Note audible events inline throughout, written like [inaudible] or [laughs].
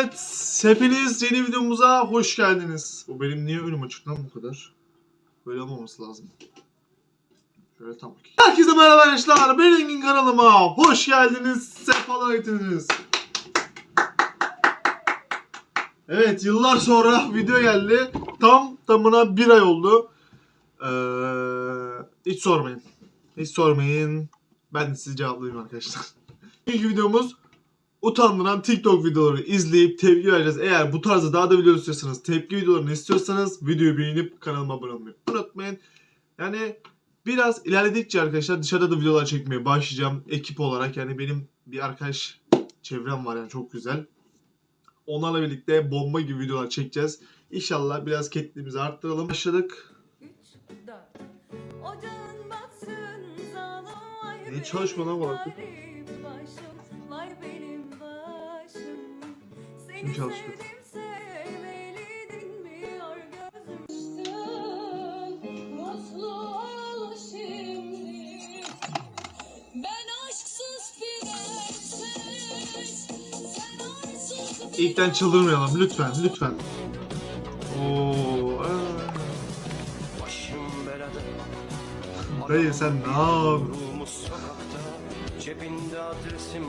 Evet, hepiniz yeni videomuza hoş geldiniz. Bu benim niye önüm açık lan bu kadar? Böyle olmaması lazım. Şöyle tam. Herkese merhaba arkadaşlar, ben Engin kanalıma hoş geldiniz, sefalar getirdiniz. Evet, yıllar sonra video geldi. Tam tamına bir ay oldu. Ee, hiç sormayın. Hiç sormayın. Ben de size cevaplayayım arkadaşlar. [laughs] İlk videomuz utandıran TikTok videoları izleyip tepki vereceğiz. Eğer bu tarzda daha da video istiyorsanız, tepki videolarını istiyorsanız videoyu beğenip kanalıma abone olmayı unutmayın. Yani biraz ilerledikçe arkadaşlar dışarıda da videolar çekmeye başlayacağım ekip olarak. Yani benim bir arkadaş çevrem var yani çok güzel. Onlarla birlikte bomba gibi videolar çekeceğiz. İnşallah biraz ketliğimizi arttıralım. Başladık. Ocağın batsın zalim vay Niye benim çalışma Sen arsız İlkten çıldırmayalım lütfen lütfen. Oo. Dayı sen ne yapıyorsun? Cebinde adresim.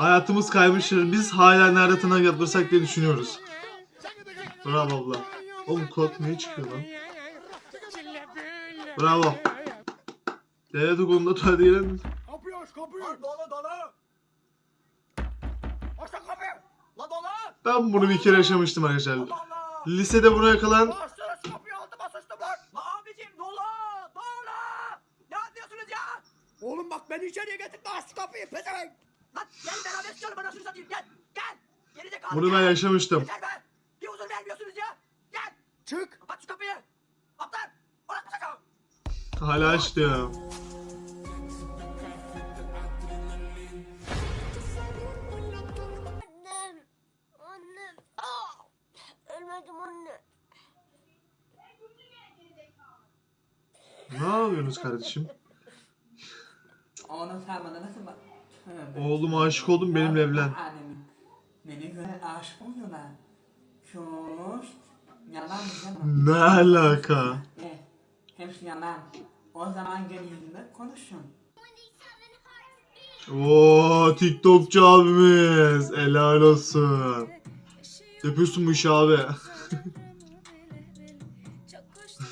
Hayatımız kaymıştır. Biz hala nerede tırnak yaptırsak diye düşünüyoruz. Bravo abla. Oğlum kulak niye çıkıyor lan? Bravo. Devlet okulunda tuvalete kapıyı. Dolu. Ben bunu bir kere yaşamıştım arkadaşlar. Lisede bunu yakalan? Oğlum bak beni içeriye getir de aç şu kapıyı pezevenk. Lan gel beraber çıkalım bana şunu satayım gel. Gel. Gerizekalı bunu ben yaşamıştım. Yeter be. Bir huzur vermiyorsunuz ya. Gel. Çık. Aç şu kapıyı. Atlan. Orası mı sakın? Hala aç diyor. Annem. Annem. Aa! Ölmedim anne. Ne yapıyorsunuz kardeşim? Onu sen bana nasıl bak? Oğlum aşık oldum benimle evlen. Ne alaka? Hepsi yalan. O zaman gel yüzüme konuşun. Oo TikTokçu abimiz. Helal olsun. Yapıyorsun bu işi abi.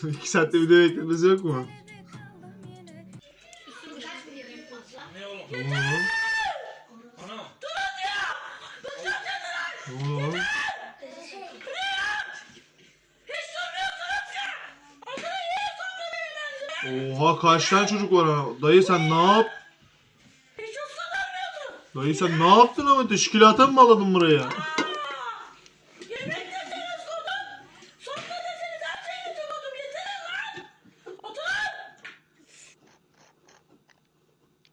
[laughs] İki saatte video bekletmesi yok mu? Ne oldu? Ne oldu? Oha kaç tane çocuk var ha? Dayı sen ne yap? Dayı sen ne yaptın ama teşkilata mı bağladın buraya?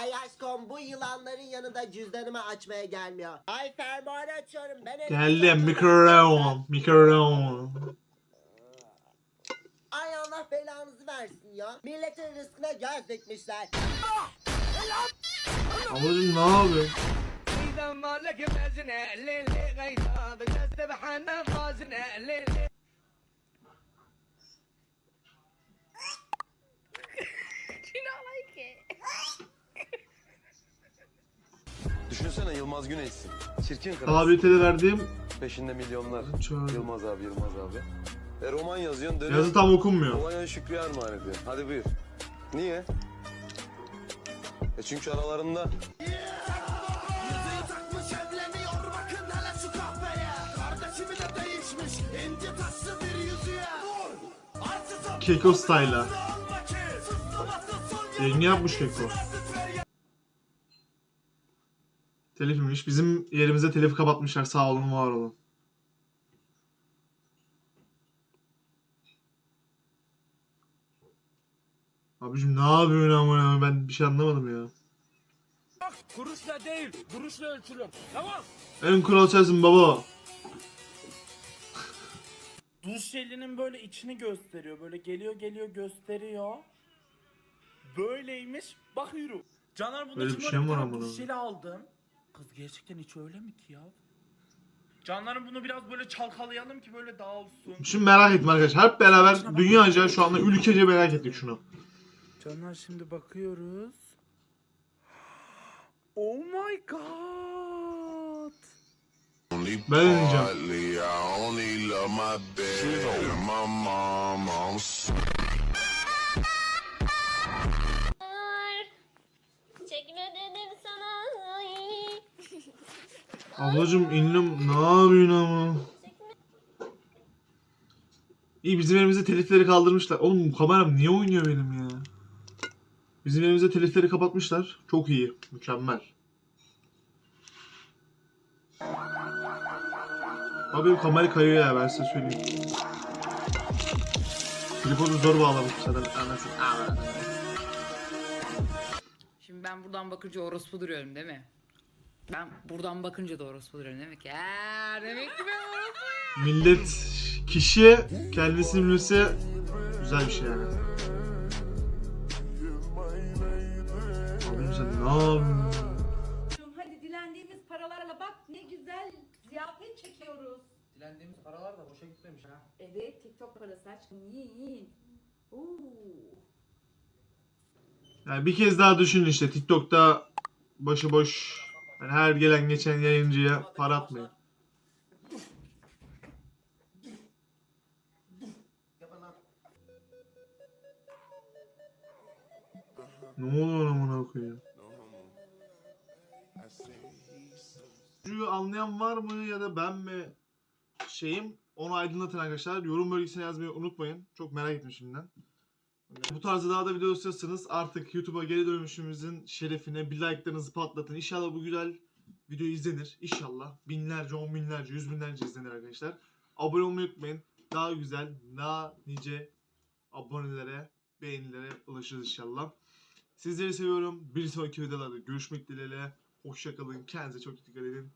Ay aşkım bu yılanların yanında cüzdanımı açmaya gelmiyor. Ay fermuarı açıyorum. Ben Geldim mikrofon mikrofon. Ay Allah belanızı versin ya. Milletin rızkına göz dikmişler. Ablacım ne yapıyorsun? Düşünsene Yılmaz Güney'sin. Çirkin kız. Abilitede verdiğim Peşinde milyonlar. Çağır. Yılmaz abi, Yılmaz abi. E roman yazıyorsun, yazı dönüyorsun. tam okunmuyor. Romanya'ya Şükrü armağan ediyor. Hadi buyur. Niye? E çünkü aralarında Keko style'a. Yenge yapmış Keko. Telifmiş. Bizim yerimize telifi kapatmışlar. Sağ olun, var olun. Abicim ne yapıyorsun amına ben bir şey anlamadım ya. Kuruşla değil, duruşla ölçülür. Tamam. En kral sensin baba. Duş jelinin böyle içini gösteriyor. Böyle geliyor geliyor gösteriyor. Böyleymiş. Bakıyorum. Caner bunda Böyle bir şey mi bir var tane amına? duş jeli aldım. Kız gerçekten hiç öyle mi ki ya? Canlarım bunu biraz böyle çalkalayalım ki böyle dağılsın. Şimdi merak ettim arkadaşlar. Hep beraber dünyaca şu anda ülkece merak ettik şunu. Canlar şimdi bakıyoruz. Oh my god. Ben deneyeceğim. Ablacım ünlüm ne yapıyorsun ama? İyi bizim elimizde telifleri kaldırmışlar. Oğlum bu kameram niye oynuyor benim ya? Bizim elimizde telifleri kapatmışlar. Çok iyi. Mükemmel. Abi benim kamera kayıyor ya ben size söyleyeyim. Tripodu zor bağlamış zaten. Anasını ağladım. Şimdi ben buradan bakınca orospu duruyorum değil mi? Ben buradan bakınca da orospu duruyorum demek ki. Eee demek ki ben orospu. Millet kişiye kendisini bilmesi güzel bir şey yani. Abim sen ne yapıyorsun? Hadi dilendiğimiz paralarla bak ne güzel ziyafet çekiyoruz. Dilendiğimiz paralar da boşa gitmemiş ha. Evet TikTok parası aşkım yiyin. Oo. Yani bir kez daha düşün işte TikTok'ta başıboş yani her gelen geçen yayıncıya para atmayın. Ne oluyor amına koyayım? Çocuğu anlayan var mı ya da ben mi şeyim onu aydınlatın arkadaşlar. Yorum bölgesine yazmayı unutmayın. Çok merak ettim şimdiden. Bu tarzda daha da video istiyorsanız artık YouTube'a geri dönüşümüzün şerefine bir like'larınızı patlatın. İnşallah bu güzel video izlenir. İnşallah. Binlerce, on binlerce, yüz binlerce izlenir arkadaşlar. Abone olmayı unutmayın. Daha güzel, daha nice abonelere, beğenilere ulaşırız inşallah. Sizleri seviyorum. Bir sonraki videolarda görüşmek dileğiyle. Hoşçakalın. Kendinize çok dikkat edin.